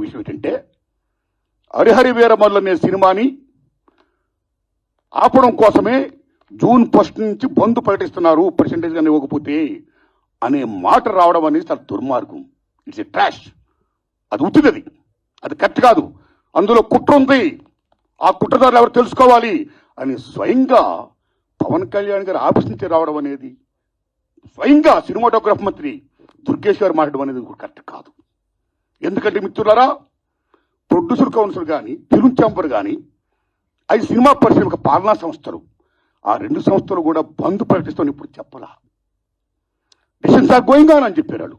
విషయం ఏంటంటే హరిహరి వీరమల్లు అనే సినిమాని ఆపడం కోసమే జూన్ ఫస్ట్ నుంచి బంద్ ప్రకటిస్తున్నారు పర్సంటేజ్ కానీ ఇవ్వకపోతే అనే మాట రావడం అనేది చాలా దుర్మార్గం. ఇట్స్ ఎ ట్రాష్ అది ఉత్తిది అది. కరెక్ట్ కాదు. అందులో కుట్ర ఉంది. ఆ కుట్రదారులు ఎవరు తెలుసుకోవాలి అని స్వయంగా పవన్ కళ్యాణ్ గారు ఆఫీస్ నుంచి రావడం అనేది స్వయంగా సినిమాటోగ్రఫ్ మంత్రి దుర్గేష్ గారు మాట్లాడడం అనేది కరెక్ట్ కాదు. ఎందుకంటే మిత్రులారా ప్రొడ్యూసర్ కౌన్సిల్ కానీ ఫిల్మ్ ఛాంబర్ కానీ ఐదు సినిమా పరిశ్రమ పాలనా సంస్థలు ఆ రెండు సంస్థలు కూడా బంద్ ప్రకటిస్తామని ఇప్పుడు చెప్పలా? డిసిషన్స్ ఆర్ గోయింగ్ ఆన్ అని చెప్పారు వాళ్ళు.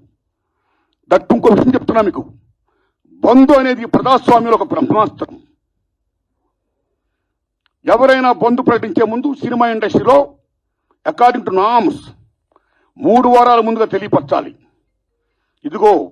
దట్ ఇంకో విషయం చెప్తున్నా మీకు. బంధు అనేది ప్రజాస్వామ్యంలో ఒక బ్రహ్మాస్త్రం. ఎవరైనా బంధు ప్రకటించే ముందు సినిమా ఇండస్ట్రీలో అకార్డింగ్ టు నామ్స్ మూడు వారాల ముందుగా తెలియపరచాలి. ఇదిగో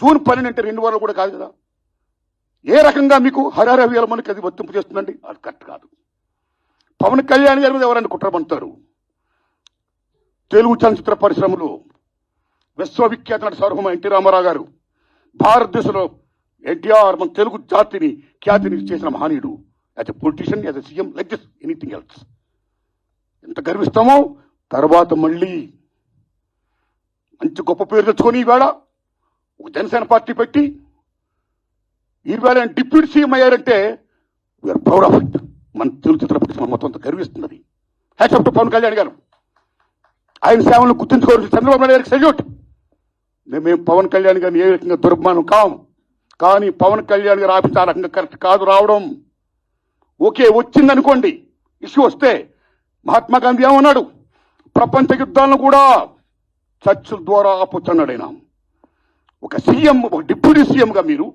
జూన్ పన్నెండు అంటే రెండు వారాలు కూడా కాదు కదా. ఏ రకంగా మీకు హరహర వీరమనికి అది వర్తింపు చేస్తుందండి? అది కరెక్ట్ కాదు. పవన్ కళ్యాణ్ గారి మీద ఎవరైనా కుట్రమంటారు? తెలుగు చలనచిత్ర పరిశ్రమలో విశ్వవిఖ్యాత నటి సార్వభౌమ ఎన్టీ రామారావు గారు భారతదేశంలో ఎన్టీఆర్ మన తెలుగు జాతిని ఖ్యాతిని చేసిన మహనీయుడు. As a politician as a CM like this anything else ఎంత గర్విస్తామో? తర్వాత మళ్ళీ మంచి గొప్ప పేరు తెచ్చుకొని ఈవేళ ఒక జనసేన పార్టీ పెట్టి ఈవేళ డిప్యూటీ సీఎం అయ్యారంటే వీఆర్ ప్రౌడ్ ఆఫ్ ఇట్ మన తెలుగు చిత్ర పరిశ్రమ మొత్తం అంత గర్విస్తున్నది hats off to Pawan Kalyan garu. ఆయన సేవలను గుర్తుంచుకోవాల్సిన చంద్రబాబు నాయుడు గారికి సెల్యూట్ మేము పవన్ కళ్యాణ్ గారిని ఏ రకంగా దుర్మానం కాము కానీ పవన్ కళ్యాణ్ గారు ఆఫీస్ ఆ రకంగా కరెక్ట్ కాదు రావడం. ఓకే వచ్చిందనుకోండి. ఇష్యూ వస్తే మహాత్మా గాంధీ ఏమన్నాడు? ప్రపంచ యుద్ధాలను కూడా చర్చల ద్వారా ఆపొచ్చన్నాడు ఆయన. ఒక సీఎం ఒక డిప్యూటీ సీఎంగా మీరు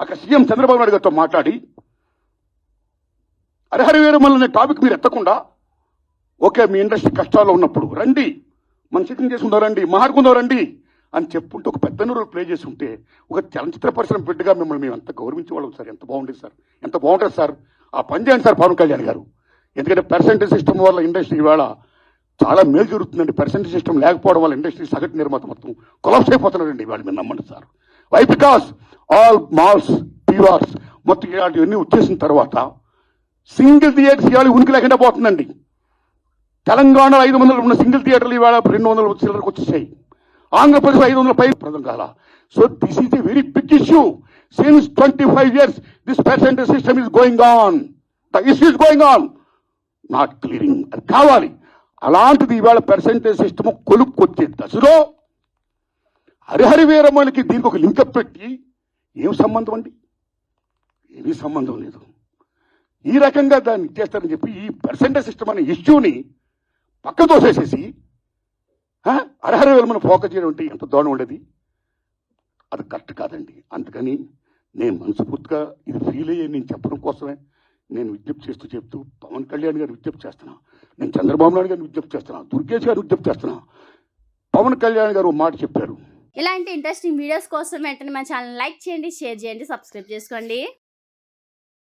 అక్కడ సీఎం చంద్రబాబు నాయుడు గారితో మాట్లాడి హరిహర వీరమల్ అనే టాపిక్ మీరు ఎత్తకుండా ఓకే మీ ఇండస్ట్రీ కష్టాల్లో ఉన్నప్పుడు రండి మన సిద్ధం చేసుకుందాం రండి మాట్లాడుకుందాం రండి అని చెప్పుంటే ఒక పెద్ద రోల్ ప్లే చేసి ఉంటే ఒక చలనచిత్ర పరిశ్రమ బిడ్డగా మిమ్మల్ని మేము ఎంత గౌరవించేవాళ్ళం సార్ ఎంత బాగుండేది సార్ ఎంత బాగుంటుంది సార్ ఆ పని చేయండి సార్ పవన్ కళ్యాణ్ గారు. ఎందుకంటే పర్సెంటేజ్ సిస్టమ్ వల్ల ఇండస్ట్రీ ఇవాళ చాలా మేలు జరుగుతుందండి. పర్సెంటేజ్ సిస్టమ్ లేకపోవడం వల్ల ఇండస్ట్రీ సగటు నిర్మాత మొత్తం కొలాప్స్ అయిపోతున్నారండి. వాళ్ళు మీరు నమ్మండి sir. Why because all malls PVRs మొత్తం ఇలాంటివన్నీ వచ్చేసిన తర్వాత సింగిల్ థియేటర్స్ ఇవాళ ఉనికి లేకుండా పోతుందండి. తెలంగాణలో ఐదు వందలు ఉన్న సింగిల్ థియేటర్లు ఇవాళ రెండు వందల చిల్లరకు వచ్చేసాయి. ఆంధ్రప్రదేశ్ ఐదు వందల పై ప్రదం కాల. So this is a very big issue since twenty five years this percentage system is going on the issue is going on not clearing అది కావాలి. అలాంటిది ఇవాళ పర్సెంటేజ్ సిస్టమ్ కొలుక్కొచ్చే దశలో హరిహరి వీరమ్మలకి దీనికి ఒక లింకప్ పెట్టి ఏం సంబంధం అండి? ఏమీ సంబంధం లేదు. ఈ రకంగా దాన్ని ఇచ్చేస్తారని చెప్పి ఈ పర్సెంటేజ్ సిస్టమ్ అనే ఇష్యూని పక్క తోసేసేసి అర్హర వేలమని ఫోకస్ చేయడం అంటే ఎంత దోణం ఉండేది? అది కరెక్ట్ కాదండి. అందుకని నేను మనస్ఫూర్తిగా ఇది ఫీల్ అయ్యే నేను చెప్పడం కోసమే నేను విజ్ఞప్తి చేస్తూ చెప్తూ పవన్ కళ్యాణ్ గారు విజ్ఞప్తి చేస్తున్నా. నేను చంద్రబాబు నాయుడు గారిని విజ్ఞప్తి చేస్తున్నా దుర్గేష్ గారు విజ్ఞప్తి చేస్తున్నా. పవన్ కళ్యాణ్ గారు మాట చెప్పారు. ఇలాంటి ఇంట్రెస్టింగ్ వీడియోస్ కోసం వెంటనే మా ఛానల్ లైక్ చేయండి షేర్ చేయండి సబ్స్క్రైబ్ చేసుకోండి.